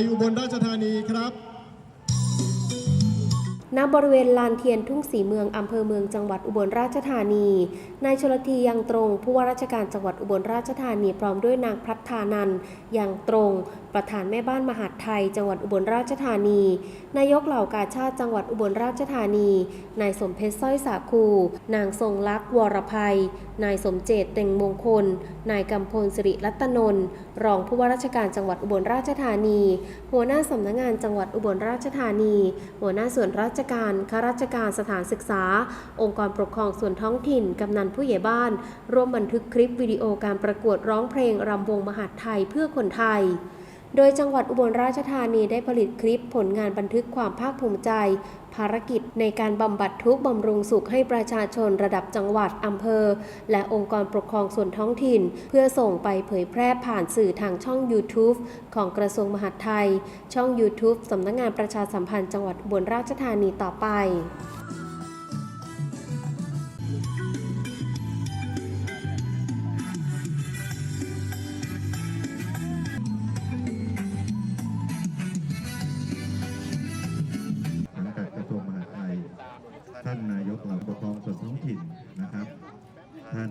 ยอุบลราชธานีครับ ณบริเวณลานเทียนทุ่งสีเมืองอำเภอเมืองจังหวัดอุบลราชธานี นายชลทียังตรง ผู้ว่าราชการจังหวัดอุบลราชธานีพร้อมด้วยนางพัฒานันยังตรง ประธานแม่บ้านมหาดไทย จังหวัดอุบลราชธานี นายกเหล่ากาชาติจังหวัดอุบลราชธานี นายสมเพชรสร้อยสาคู นางทรงลักษ์วรภัย นายสมเจตเต็งมงคล นายกำพลสิริรัตนนท์รองผู้ว่าราชการจังหวัดอุบลราชธานี หัวหน้าสำนักงานจังหวัดอุบลราชธานี หัวหน้าส่วนราชการข้าราชการสถานศึกษา องค์กรปกครองส่วนท้องถิ่น กำนันผู้ใหญ่บ้าน ร่วมบันทึกคลิปวิดีโอการประกวดร้องเพลงรำวงมหาดไทยเพื่อคนไทย โดยจังหวัดอุบลราชธานีได้ผลิตคลิปผลงานบันทึกความภาคภูมิใจ ภารกิจในการบำบัดทุกข์บำรุงสุขให้ประชาชนระดับจังหวัดอำเภอ และองค์กรปกครองส่วนท้องถิ่น เพื่อส่งไปเผยแพร่ผ่านสื่อทางช่อง YouTube ของกระทรวงมหาดไทย ช่อง YouTube สำนักงานประชาสัมพันธ์จังหวัดอุบลราชธานีต่อไป ส่วนท้องถิ่นนะครับ ท่าน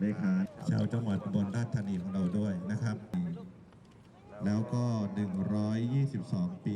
เลขาชาวจังหวัดบนราชธานีของเราด้วยนะครับ แล้วก็ 122 ปีของงาน